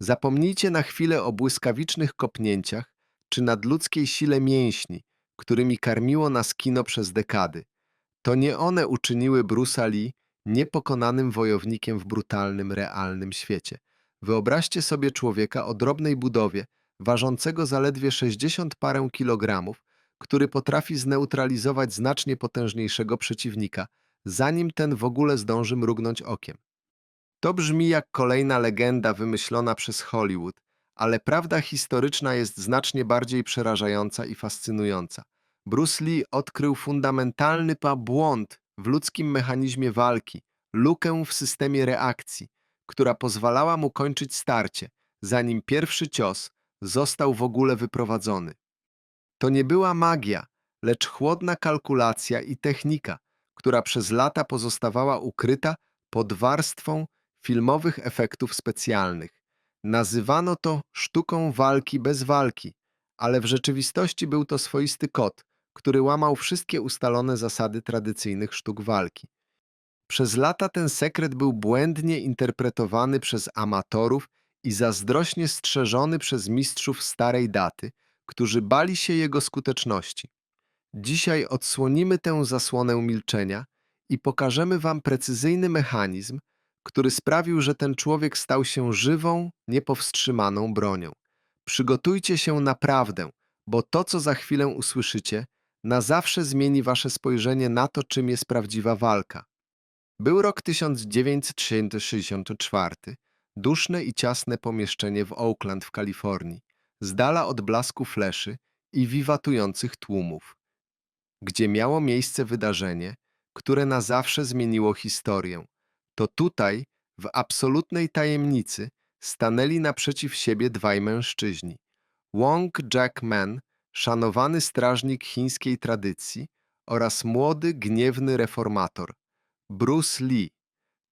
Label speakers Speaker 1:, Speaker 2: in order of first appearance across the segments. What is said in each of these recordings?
Speaker 1: Zapomnijcie na chwilę o błyskawicznych kopnięciach czy nadludzkiej sile mięśni, którymi karmiło nas kino przez dekady. To nie one uczyniły Bruce'a Lee niepokonanym wojownikiem w brutalnym, realnym świecie. Wyobraźcie sobie człowieka o drobnej budowie, ważącego zaledwie 60 parę kilogramów, który potrafi zneutralizować znacznie potężniejszego przeciwnika, zanim ten w ogóle zdąży mrugnąć okiem. To brzmi jak kolejna legenda wymyślona przez Hollywood, ale prawda historyczna jest znacznie bardziej przerażająca i fascynująca. Bruce Lee odkrył fundamentalny błąd w ludzkim mechanizmie walki, lukę w systemie reakcji, która pozwalała mu kończyć starcie, zanim pierwszy cios został w ogóle wyprowadzony. To nie była magia, lecz chłodna kalkulacja i technika, która przez lata pozostawała ukryta pod warstwą filmowych efektów specjalnych. Nazywano to sztuką walki bez walki, ale w rzeczywistości był to swoisty kod, który łamał wszystkie ustalone zasady tradycyjnych sztuk walki. Przez lata ten sekret był błędnie interpretowany przez amatorów i zazdrośnie strzeżony przez mistrzów starej daty, którzy bali się jego skuteczności. Dzisiaj odsłonimy tę zasłonę milczenia i pokażemy Wam precyzyjny mechanizm, który sprawił, że ten człowiek stał się żywą, niepowstrzymaną bronią. Przygotujcie się naprawdę, bo to, co za chwilę usłyszycie, na zawsze zmieni Wasze spojrzenie na to, czym jest prawdziwa walka. Był rok 1964, duszne i ciasne pomieszczenie w Oakland w Kalifornii, z dala od blasku fleszy i wiwatujących tłumów, gdzie miało miejsce wydarzenie, które na zawsze zmieniło historię. To tutaj, w absolutnej tajemnicy, stanęli naprzeciw siebie dwaj mężczyźni. Wong Jackman, szanowany strażnik chińskiej tradycji oraz młody, gniewny reformator, Bruce Lee.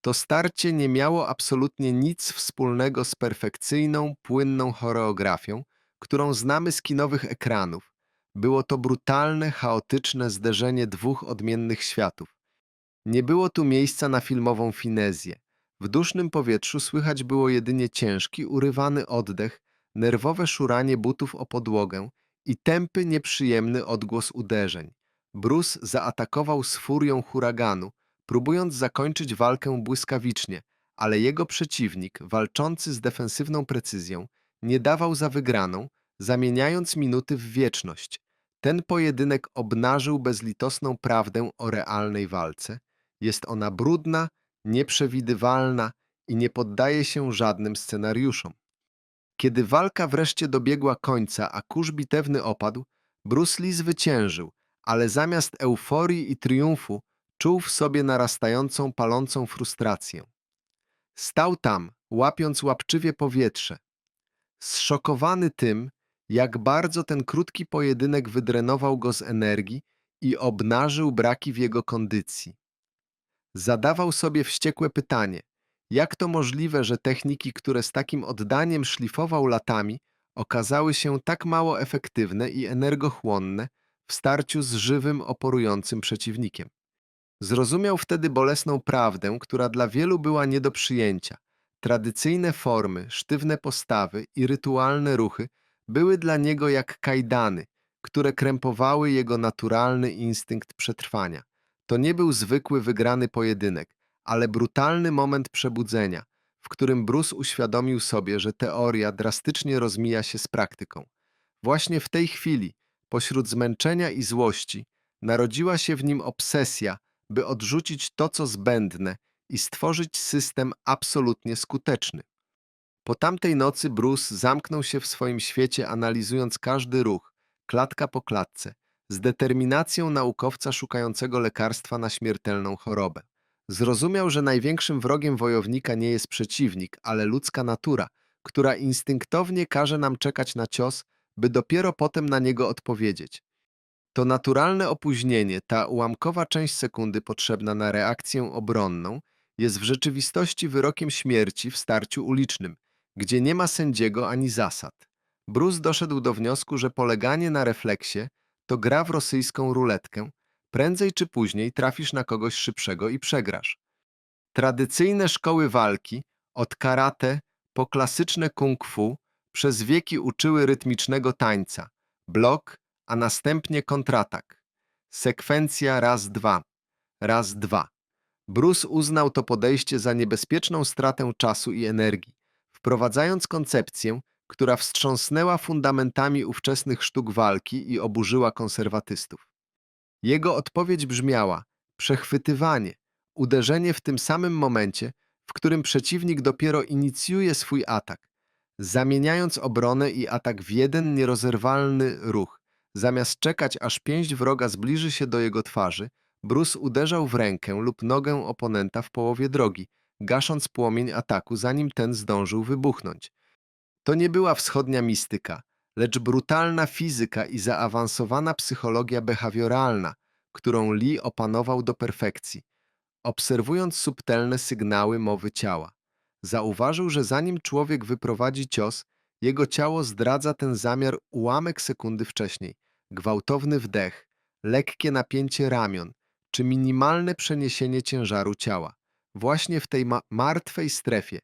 Speaker 1: To starcie nie miało absolutnie nic wspólnego z perfekcyjną, płynną choreografią, którą znamy z kinowych ekranów. Było to brutalne, chaotyczne zderzenie dwóch odmiennych światów. Nie było tu miejsca na filmową finezję. W dusznym powietrzu słychać było jedynie ciężki, urywany oddech, nerwowe szuranie butów o podłogę i tępy, nieprzyjemny odgłos uderzeń. Bruce zaatakował z furią huraganu, próbując zakończyć walkę błyskawicznie, ale jego przeciwnik, walczący z defensywną precyzją, nie dawał za wygraną, zamieniając minuty w wieczność. Ten pojedynek obnażył bezlitosną prawdę o realnej walce. Jest ona brudna, nieprzewidywalna i nie poddaje się żadnym scenariuszom. Kiedy walka wreszcie dobiegła końca, a kurz bitewny opadł, Bruce Lee zwyciężył, ale zamiast euforii i triumfu czuł w sobie narastającą, palącą frustrację. Stał tam, łapiąc łapczywie powietrze, zszokowany tym, jak bardzo ten krótki pojedynek wydrenował go z energii i obnażył braki w jego kondycji. Zadawał sobie wściekłe pytanie, jak to możliwe, że techniki, które z takim oddaniem szlifował latami, okazały się tak mało efektywne i energochłonne w starciu z żywym, oporującym przeciwnikiem. Zrozumiał wtedy bolesną prawdę, która dla wielu była nie do przyjęcia. Tradycyjne formy, sztywne postawy i rytualne ruchy były dla niego jak kajdany, które krępowały jego naturalny instynkt przetrwania. To nie był zwykły wygrany pojedynek, ale brutalny moment przebudzenia, w którym Bruce uświadomił sobie, że teoria drastycznie rozmija się z praktyką. Właśnie w tej chwili, pośród zmęczenia i złości, narodziła się w nim obsesja, by odrzucić to, co zbędne i stworzyć system absolutnie skuteczny. Po tamtej nocy Bruce zamknął się w swoim świecie, analizując każdy ruch, klatka po klatce, z determinacją naukowca szukającego lekarstwa na śmiertelną chorobę. Zrozumiał, że największym wrogiem wojownika nie jest przeciwnik, ale ludzka natura, która instynktownie każe nam czekać na cios, by dopiero potem na niego odpowiedzieć. To naturalne opóźnienie, ta ułamkowa część sekundy potrzebna na reakcję obronną, jest w rzeczywistości wyrokiem śmierci w starciu ulicznym, gdzie nie ma sędziego ani zasad. Bruce doszedł do wniosku, że poleganie na refleksie to gra w rosyjską ruletkę. Prędzej czy później trafisz na kogoś szybszego i przegrasz. Tradycyjne szkoły walki, od karate po klasyczne kung fu, przez wieki uczyły rytmicznego tańca. Blok, a następnie kontratak. Sekwencja raz, dwa. Raz, dwa. Bruce uznał to podejście za niebezpieczną stratę czasu i energii, wprowadzając koncepcję, która wstrząsnęła fundamentami ówczesnych sztuk walki i oburzyła konserwatystów. Jego odpowiedź brzmiała: przechwytywanie, uderzenie w tym samym momencie, w którym przeciwnik dopiero inicjuje swój atak, zamieniając obronę i atak w jeden nierozerwalny ruch. Zamiast czekać, aż pięść wroga zbliży się do jego twarzy, Bruce uderzał w rękę lub nogę oponenta w połowie drogi, gasząc płomień ataku, zanim ten zdążył wybuchnąć. To nie była wschodnia mistyka, lecz brutalna fizyka i zaawansowana psychologia behawioralna, którą Lee opanował do perfekcji, obserwując subtelne sygnały mowy ciała. Zauważył, że zanim człowiek wyprowadzi cios, jego ciało zdradza ten zamiar ułamek sekundy wcześniej. Gwałtowny wdech, lekkie napięcie ramion czy minimalne przeniesienie ciężaru ciała. Właśnie w tej ma martwej strefie,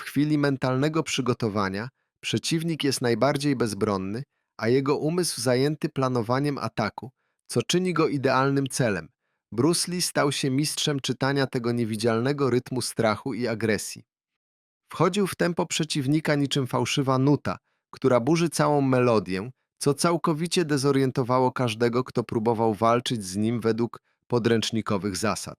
Speaker 1: w chwili mentalnego przygotowania, przeciwnik jest najbardziej bezbronny, a jego umysł zajęty planowaniem ataku, co czyni go idealnym celem. Bruce Lee stał się mistrzem czytania tego niewidzialnego rytmu strachu i agresji. Wchodził w tempo przeciwnika niczym fałszywa nuta, która burzy całą melodię, co całkowicie dezorientowało każdego, kto próbował walczyć z nim według podręcznikowych zasad.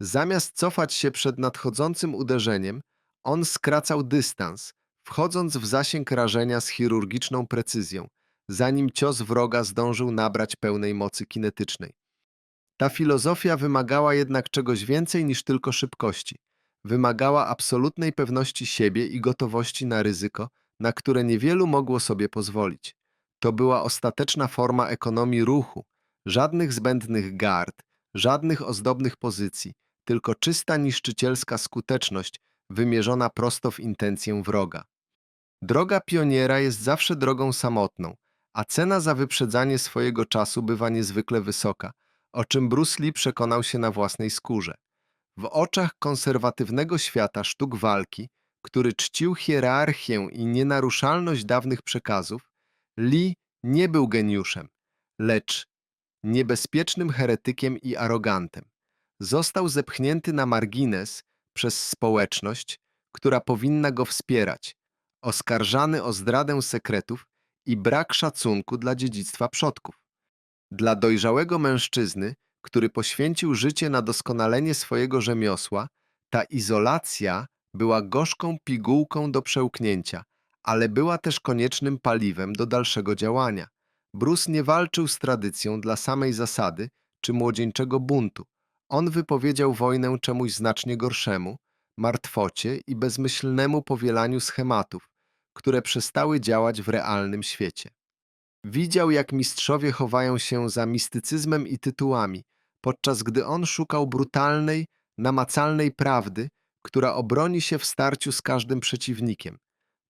Speaker 1: Zamiast cofać się przed nadchodzącym uderzeniem, on skracał dystans, wchodząc w zasięg rażenia z chirurgiczną precyzją, zanim cios wroga zdążył nabrać pełnej mocy kinetycznej. Ta filozofia wymagała jednak czegoś więcej niż tylko szybkości. Wymagała absolutnej pewności siebie i gotowości na ryzyko, na które niewielu mogło sobie pozwolić. To była ostateczna forma ekonomii ruchu, żadnych zbędnych gard, żadnych ozdobnych pozycji, tylko czysta niszczycielska skuteczność wymierzona prosto w intencję wroga. Droga pioniera jest zawsze drogą samotną, a cena za wyprzedzanie swojego czasu bywa niezwykle wysoka, o czym Bruce Lee przekonał się na własnej skórze. W oczach konserwatywnego świata sztuk walki, który czcił hierarchię i nienaruszalność dawnych przekazów, Lee nie był geniuszem, lecz niebezpiecznym heretykiem i arogantem. Został zepchnięty na margines przez społeczność, która powinna go wspierać, oskarżany o zdradę sekretów i brak szacunku dla dziedzictwa przodków. Dla dojrzałego mężczyzny, który poświęcił życie na doskonalenie swojego rzemiosła, ta izolacja była gorzką pigułką do przełknięcia, ale była też koniecznym paliwem do dalszego działania. Bruce nie walczył z tradycją dla samej zasady czy młodzieńczego buntu. On wypowiedział wojnę czemuś znacznie gorszemu, martwocie i bezmyślnemu powielaniu schematów, które przestały działać w realnym świecie. Widział, jak mistrzowie chowają się za mistycyzmem i tytułami, podczas gdy on szukał brutalnej, namacalnej prawdy, która obroni się w starciu z każdym przeciwnikiem.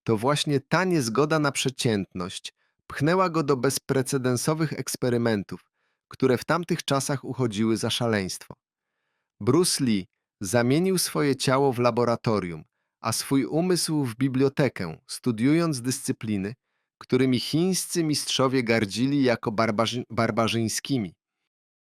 Speaker 1: To właśnie ta niezgoda na przeciętność pchnęła go do bezprecedensowych eksperymentów, które w tamtych czasach uchodziły za szaleństwo. Bruce Lee zamienił swoje ciało w laboratorium, a swój umysł w bibliotekę, studiując dyscypliny, którymi chińscy mistrzowie gardzili jako barbarzy barbarzyńskimi.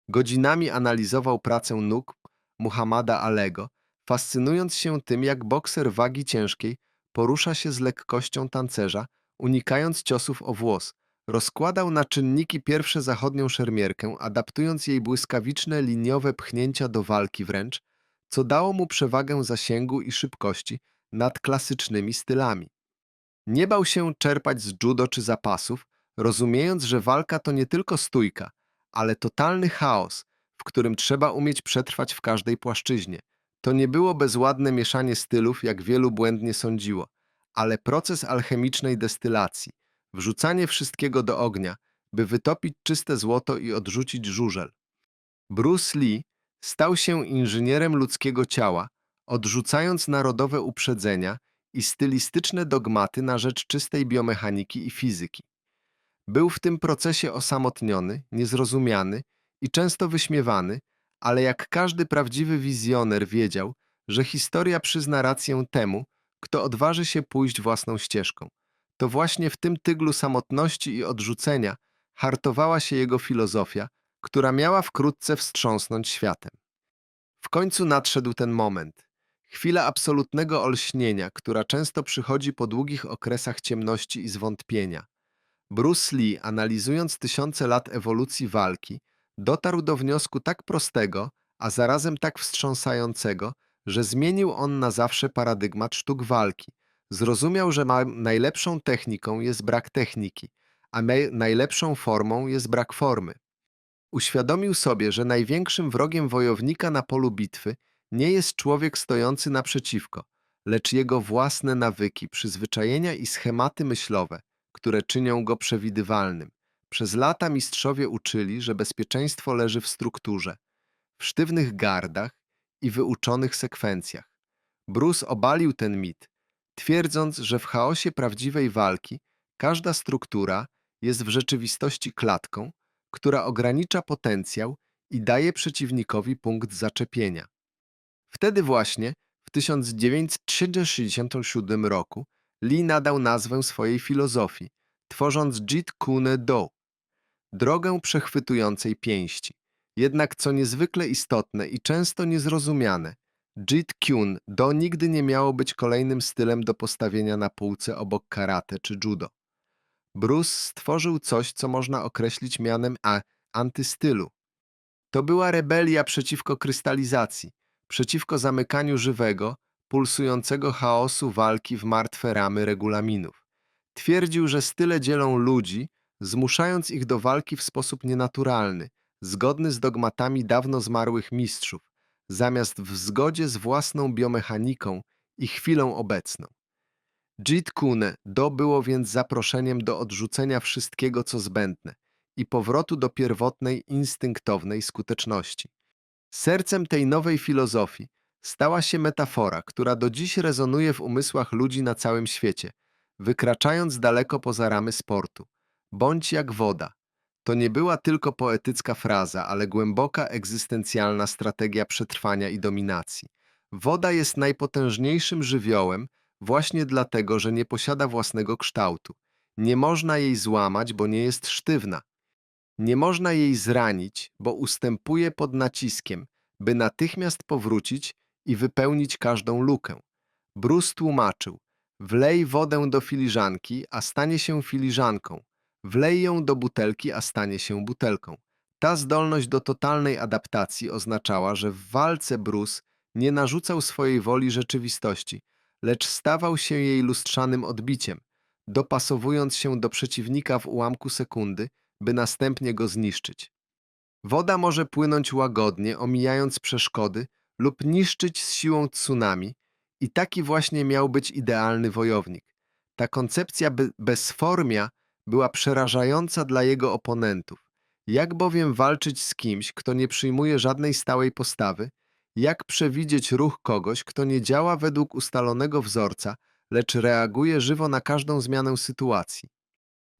Speaker 1: Godzinami analizował pracę nóg Muhammada Alego, fascynując się tym, jak bokser wagi ciężkiej porusza się z lekkością tancerza, unikając ciosów o włos. Rozkładał na czynniki pierwsze zachodnią szermierkę, adaptując jej błyskawiczne, liniowe pchnięcia do walki wręcz, co dało mu przewagę zasięgu i szybkości nad klasycznymi stylami. Nie bał się czerpać z judo czy zapasów, rozumiejąc, że walka to nie tylko stójka, ale totalny chaos, w którym trzeba umieć przetrwać w każdej płaszczyźnie. To nie było bezładne mieszanie stylów, jak wielu błędnie sądziło, ale proces alchemicznej destylacji, wrzucanie wszystkiego do ognia, by wytopić czyste złoto i odrzucić żużel. Bruce Lee stał się inżynierem ludzkiego ciała, odrzucając narodowe uprzedzenia i stylistyczne dogmaty na rzecz czystej biomechaniki i fizyki. Był w tym procesie osamotniony, niezrozumiany i często wyśmiewany, ale jak każdy prawdziwy wizjoner wiedział, że historia przyzna rację temu, kto odważy się pójść własną ścieżką. To właśnie w tym tyglu samotności i odrzucenia hartowała się jego filozofia, która miała wkrótce wstrząsnąć światem. W końcu nadszedł ten moment. Chwila absolutnego olśnienia, która często przychodzi po długich okresach ciemności i zwątpienia. Bruce Lee, analizując tysiące lat ewolucji walki, dotarł do wniosku tak prostego, a zarazem tak wstrząsającego, że zmienił on na zawsze paradygmat sztuk walki. Zrozumiał, że najlepszą techniką jest brak techniki, a najlepszą formą jest brak formy. Uświadomił sobie, że największym wrogiem wojownika na polu bitwy nie jest człowiek stojący naprzeciwko, lecz jego własne nawyki, przyzwyczajenia i schematy myślowe, które czynią go przewidywalnym. Przez lata mistrzowie uczyli, że bezpieczeństwo leży w strukturze, w sztywnych gardach i wyuczonych sekwencjach. Bruce obalił ten mit, twierdząc, że w chaosie prawdziwej walki każda struktura jest w rzeczywistości klatką, która ogranicza potencjał i daje przeciwnikowi punkt zaczepienia. Wtedy właśnie, w 1967 roku, Lee nadał nazwę swojej filozofii, tworząc Jeet Kune Do, drogę przechwytującej pięści. Jednak co niezwykle istotne i często niezrozumiane, Jeet Kune Do nigdy nie miało być kolejnym stylem do postawienia na półce obok karate czy judo. Bruce stworzył coś, co można określić mianem a antystylu. To była rebelia przeciwko krystalizacji, przeciwko zamykaniu żywego, pulsującego chaosu walki w martwe ramy regulaminów. Twierdził, że style dzielą ludzi, zmuszając ich do walki w sposób nienaturalny, zgodny z dogmatami dawno zmarłych mistrzów, zamiast w zgodzie z własną biomechaniką i chwilą obecną. Jeet Kune Do było więc zaproszeniem do odrzucenia wszystkiego, co zbędne i powrotu do pierwotnej, instynktownej skuteczności. Sercem tej nowej filozofii stała się metafora, która do dziś rezonuje w umysłach ludzi na całym świecie, wykraczając daleko poza ramy sportu. Bądź jak woda. To nie była tylko poetycka fraza, ale głęboka egzystencjalna strategia przetrwania i dominacji. Woda jest najpotężniejszym żywiołem właśnie dlatego, że nie posiada własnego kształtu. Nie można jej złamać, bo nie jest sztywna. Nie można jej zranić, bo ustępuje pod naciskiem, by natychmiast powrócić i wypełnić każdą lukę. Bruce tłumaczył: Wlej wodę do filiżanki, a stanie się filiżanką. Wlej ją do butelki, a stanie się butelką. Ta zdolność do totalnej adaptacji oznaczała, że w walce Bruce nie narzucał swojej woli rzeczywistości, lecz stawał się jej lustrzanym odbiciem, dopasowując się do przeciwnika w ułamku sekundy, by następnie go zniszczyć. Woda może płynąć łagodnie, omijając przeszkody lub niszczyć z siłą tsunami i taki właśnie miał być idealny wojownik. Ta koncepcja be bezformia była przerażająca dla jego oponentów. Jak bowiem walczyć z kimś, kto nie przyjmuje żadnej stałej postawy? Jak przewidzieć ruch kogoś, kto nie działa według ustalonego wzorca, lecz reaguje żywo na każdą zmianę sytuacji?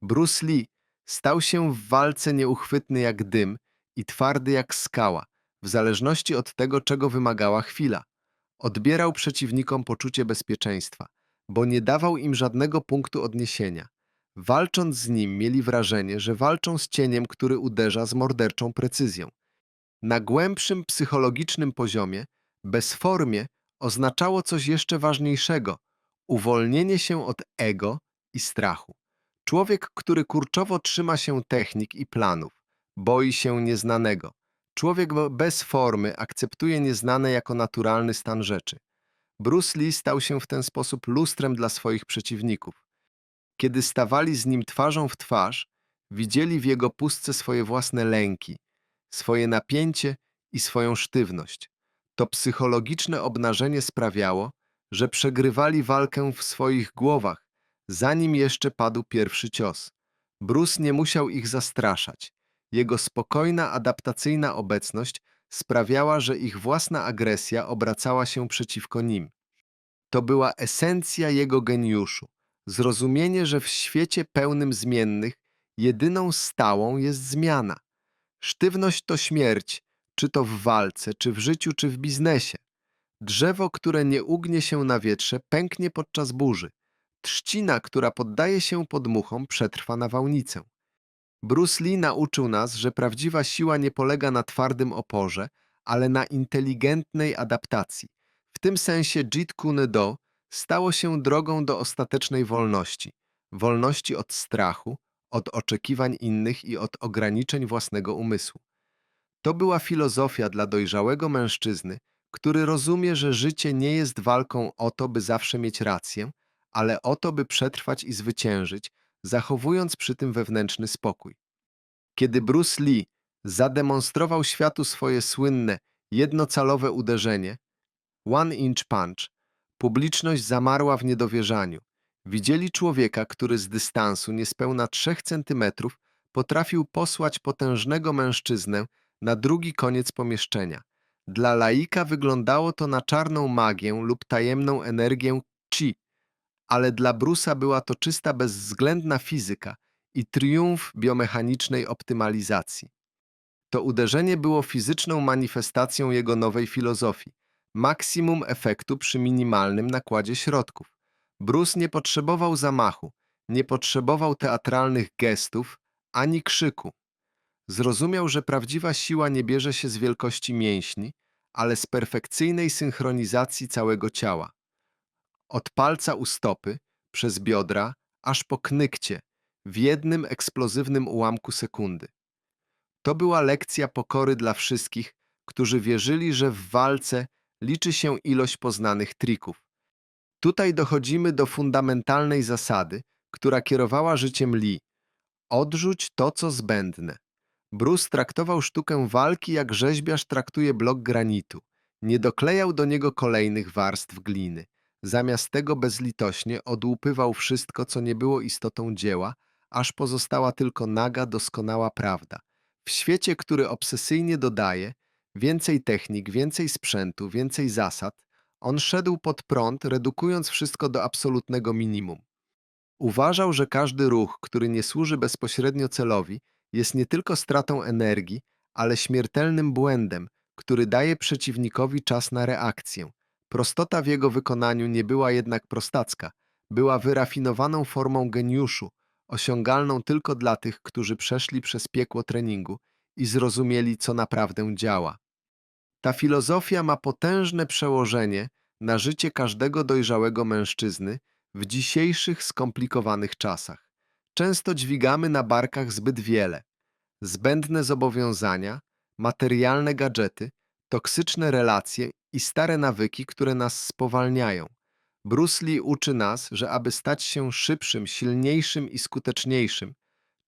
Speaker 1: Bruce Lee stał się w walce nieuchwytny jak dym i twardy jak skała, w zależności od tego, czego wymagała chwila. Odbierał przeciwnikom poczucie bezpieczeństwa, bo nie dawał im żadnego punktu odniesienia. Walcząc z nim, mieli wrażenie, że walczą z cieniem, który uderza z morderczą precyzją. Na głębszym psychologicznym poziomie, bezformie oznaczało coś jeszcze ważniejszego uwolnienie się od ego i strachu. Człowiek, który kurczowo trzyma się technik i planów, boi się nieznanego. Człowiek bez formy akceptuje nieznane jako naturalny stan rzeczy. Bruce Lee stał się w ten sposób lustrem dla swoich przeciwników. Kiedy stawali z nim twarzą w twarz, widzieli w jego pustce swoje własne lęki, swoje napięcie i swoją sztywność. To psychologiczne obnażenie sprawiało, że przegrywali walkę w swoich głowach, zanim jeszcze padł pierwszy cios. Bruce nie musiał ich zastraszać. Jego spokojna, adaptacyjna obecność sprawiała, że ich własna agresja obracała się przeciwko nim. To była esencja jego geniuszu. Zrozumienie, że w świecie pełnym zmiennych jedyną stałą jest zmiana. Sztywność to śmierć, czy to w walce, czy w życiu, czy w biznesie. Drzewo, które nie ugnie się na wietrze, pęknie podczas burzy. Trzcina, która poddaje się podmuchom, przetrwa nawałnicę. Bruce Lee nauczył nas, że prawdziwa siła nie polega na twardym oporze, ale na inteligentnej adaptacji. W tym sensie Jeet Kune Do stało się drogą do ostatecznej wolności. Wolności od strachu, od oczekiwań innych i od ograniczeń własnego umysłu. To była filozofia dla dojrzałego mężczyzny, który rozumie, że życie nie jest walką o to, by zawsze mieć rację, ale o to, by przetrwać i zwyciężyć, zachowując przy tym wewnętrzny spokój. Kiedy Bruce Lee zademonstrował światu swoje słynne, jednocalowe uderzenie, One Inch Punch, publiczność zamarła w niedowierzaniu. Widzieli człowieka, który z dystansu niespełna 3 centymetrów potrafił posłać potężnego mężczyznę na drugi koniec pomieszczenia. Dla laika wyglądało to na czarną magię lub tajemną energię chi, ale dla Brusa była to czysta bezwzględna fizyka i triumf biomechanicznej optymalizacji. To uderzenie było fizyczną manifestacją jego nowej filozofii, maksimum efektu przy minimalnym nakładzie środków. Bruce nie potrzebował zamachu, nie potrzebował teatralnych gestów ani krzyku. Zrozumiał, że prawdziwa siła nie bierze się z wielkości mięśni, ale z perfekcyjnej synchronizacji całego ciała. Od palca u stopy, przez biodra, aż po knykcie, w jednym eksplozywnym ułamku sekundy. To była lekcja pokory dla wszystkich, którzy wierzyli, że w walce liczy się ilość poznanych trików. Tutaj dochodzimy do fundamentalnej zasady, która kierowała życiem Lee. Odrzuć to, co zbędne. Bruce traktował sztukę walki jak rzeźbiarz traktuje blok granitu. Nie doklejał do niego kolejnych warstw gliny. Zamiast tego bezlitośnie odłupywał wszystko, co nie było istotą dzieła, aż pozostała tylko naga, doskonała prawda. W świecie, który obsesyjnie dodaje więcej technik, więcej sprzętu, więcej zasad, on szedł pod prąd, redukując wszystko do absolutnego minimum. Uważał, że każdy ruch, który nie służy bezpośrednio celowi, jest nie tylko stratą energii, ale śmiertelnym błędem, który daje przeciwnikowi czas na reakcję. Prostota w jego wykonaniu nie była jednak prostacka, była wyrafinowaną formą geniuszu, osiągalną tylko dla tych, którzy przeszli przez piekło treningu i zrozumieli, co naprawdę działa. Ta filozofia ma potężne przełożenie na życie każdego dojrzałego mężczyzny w dzisiejszych skomplikowanych czasach. Często dźwigamy na barkach zbyt wiele. Zbędne zobowiązania, materialne gadżety, toksyczne relacje i stare nawyki, które nas spowalniają. Bruce Lee uczy nas, że aby stać się szybszym, silniejszym i skuteczniejszym,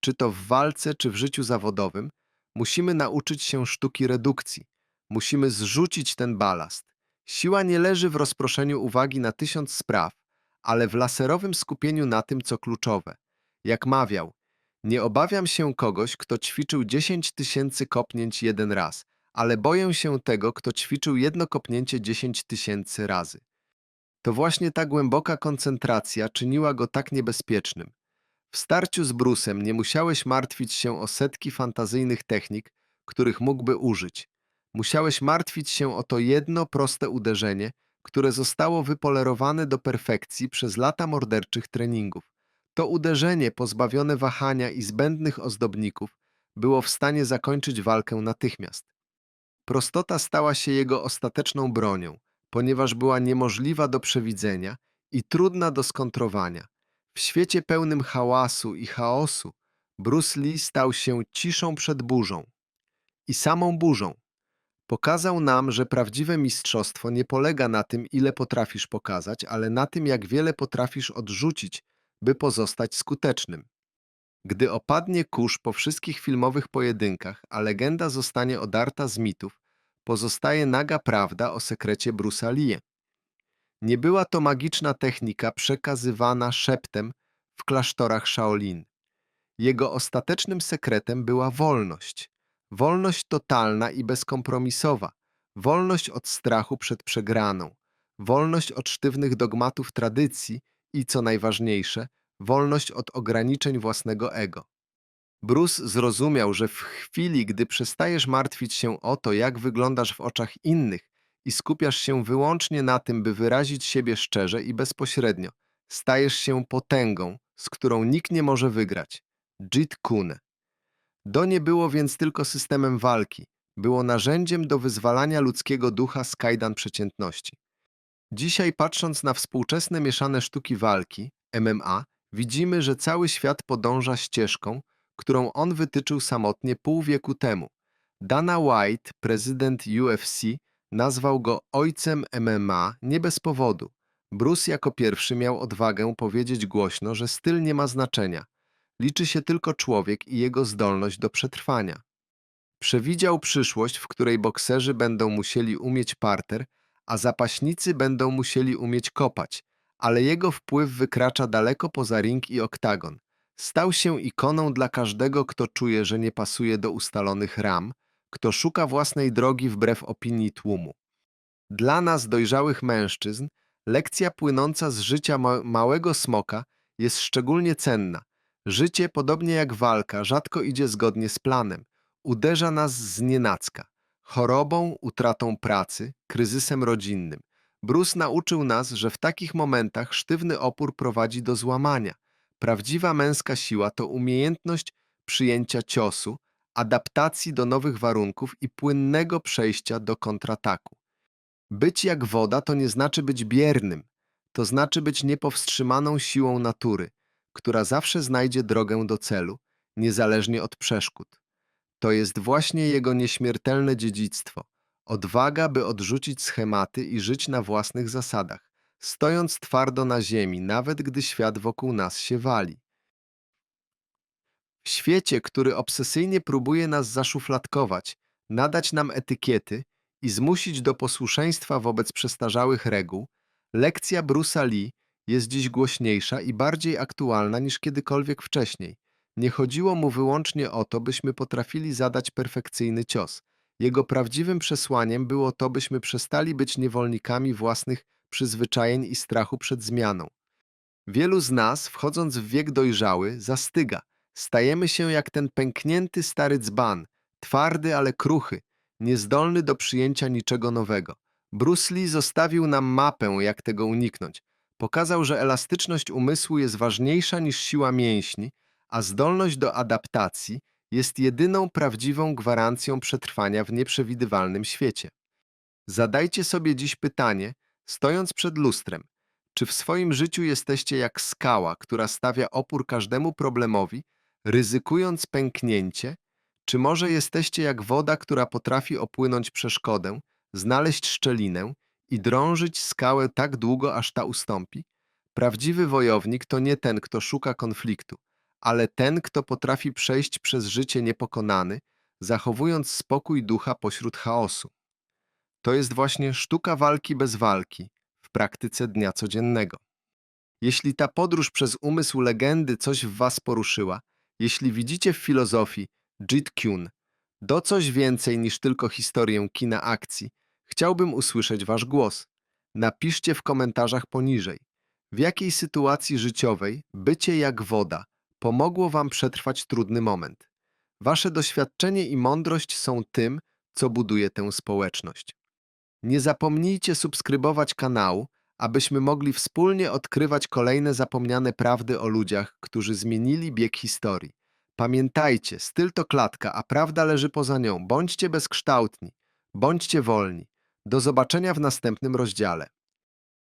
Speaker 1: czy to w walce, czy w życiu zawodowym, musimy nauczyć się sztuki redukcji. Musimy zrzucić ten balast. Siła nie leży w rozproszeniu uwagi na tysiąc spraw, ale w laserowym skupieniu na tym, co kluczowe. Jak mawiał, nie obawiam się kogoś, kto ćwiczył 10 tysięcy kopnięć jeden raz, ale boję się tego, kto ćwiczył jedno kopnięcie 10 tysięcy razy. To właśnie ta głęboka koncentracja czyniła go tak niebezpiecznym. W starciu z Brusem nie musiałeś martwić się o setki fantazyjnych technik, których mógłby użyć. Musiałeś martwić się o to jedno proste uderzenie, które zostało wypolerowane do perfekcji przez lata morderczych treningów. To uderzenie pozbawione wahania i zbędnych ozdobników było w stanie zakończyć walkę natychmiast. Prostota stała się jego ostateczną bronią, ponieważ była niemożliwa do przewidzenia i trudna do skontrowania. W świecie pełnym hałasu i chaosu Bruce Lee stał się ciszą przed burzą i samą burzą. Pokazał nam, że prawdziwe mistrzostwo nie polega na tym, ile potrafisz pokazać, ale na tym, jak wiele potrafisz odrzucić, by pozostać skutecznym. Gdy opadnie kurz po wszystkich filmowych pojedynkach, a legenda zostanie odarta z mitów, pozostaje naga prawda o sekrecie Bruce'a Lee. Nie była to magiczna technika przekazywana szeptem w klasztorach Shaolin. Jego ostatecznym sekretem była wolność. Wolność totalna i bezkompromisowa. Wolność od strachu przed przegraną. Wolność od sztywnych dogmatów tradycji i, co najważniejsze, wolność od ograniczeń własnego ego. Bruce zrozumiał, że w chwili, gdy przestajesz martwić się o to, jak wyglądasz w oczach innych i skupiasz się wyłącznie na tym, by wyrazić siebie szczerze i bezpośrednio, stajesz się potęgą, z którą nikt nie może wygrać. Jit Kun. Do nie było więc tylko systemem walki, było narzędziem do wyzwalania ludzkiego ducha z kajdan przeciętności. Dzisiaj, patrząc na współczesne mieszane sztuki walki, MMA, widzimy, że cały świat podąża ścieżką, którą on wytyczył samotnie pół wieku temu. Dana White, prezydent UFC, nazwał go ojcem MMA nie bez powodu. Bruce jako pierwszy miał odwagę powiedzieć głośno, że styl nie ma znaczenia. Liczy się tylko człowiek i jego zdolność do przetrwania. Przewidział przyszłość, w której bokserzy będą musieli umieć parter, a zapaśnicy będą musieli umieć kopać, ale jego wpływ wykracza daleko poza ring i oktagon. Stał się ikoną dla każdego, kto czuje, że nie pasuje do ustalonych ram, kto szuka własnej drogi wbrew opinii tłumu. Dla nas, dojrzałych mężczyzn, lekcja płynąca z życia ma małego smoka jest szczególnie cenna. Życie, podobnie jak walka, rzadko idzie zgodnie z planem. Uderza nas z nienacka. Chorobą, utratą pracy, kryzysem rodzinnym. Bruce nauczył nas, że w takich momentach sztywny opór prowadzi do złamania. Prawdziwa męska siła to umiejętność przyjęcia ciosu, adaptacji do nowych warunków i płynnego przejścia do kontrataku. Być jak woda to nie znaczy być biernym, to znaczy być niepowstrzymaną siłą natury, która zawsze znajdzie drogę do celu, niezależnie od przeszkód. To jest właśnie jego nieśmiertelne dziedzictwo. Odwaga, by odrzucić schematy i żyć na własnych zasadach, stojąc twardo na ziemi, nawet gdy świat wokół nas się wali. W świecie, który obsesyjnie próbuje nas zaszufladkować, nadać nam etykiety i zmusić do posłuszeństwa wobec przestarzałych reguł, lekcja Bruce'a Lee jest dziś głośniejsza i bardziej aktualna niż kiedykolwiek wcześniej. Nie chodziło mu wyłącznie o to, byśmy potrafili zadać perfekcyjny cios. Jego prawdziwym przesłaniem było to, byśmy przestali być niewolnikami własnych przyzwyczajeń i strachu przed zmianą. Wielu z nas, wchodząc w wiek dojrzały, zastyga. Stajemy się jak ten pęknięty stary dzban, twardy, ale kruchy, niezdolny do przyjęcia niczego nowego. Bruce Lee zostawił nam mapę, jak tego uniknąć. Pokazał, że elastyczność umysłu jest ważniejsza niż siła mięśni, a zdolność do adaptacji jest jedyną prawdziwą gwarancją przetrwania w nieprzewidywalnym świecie. Zadajcie sobie dziś pytanie, stojąc przed lustrem, czy w swoim życiu jesteście jak skała, która stawia opór każdemu problemowi, ryzykując pęknięcie, czy może jesteście jak woda, która potrafi opłynąć przeszkodę, znaleźć szczelinę i drążyć skałę tak długo, aż ta ustąpi? Prawdziwy wojownik to nie ten, kto szuka konfliktu, ale ten, kto potrafi przejść przez życie niepokonany, zachowując spokój ducha pośród chaosu. To jest właśnie sztuka walki bez walki w praktyce dnia codziennego. Jeśli ta podróż przez umysł legendy coś w was poruszyła, jeśli widzicie w filozofii Jit Kyun do coś więcej niż tylko historię kina akcji, chciałbym usłyszeć wasz głos. Napiszcie w komentarzach poniżej, w jakiej sytuacji życiowej bycie jak woda pomogło wam przetrwać trudny moment. Wasze doświadczenie i mądrość są tym, co buduje tę społeczność. Nie zapomnijcie subskrybować kanału, abyśmy mogli wspólnie odkrywać kolejne zapomniane prawdy o ludziach, którzy zmienili bieg historii. Pamiętajcie, styl to klatka, a prawda leży poza nią. Bądźcie bezkształtni, bądźcie wolni. Do zobaczenia w następnym rozdziale.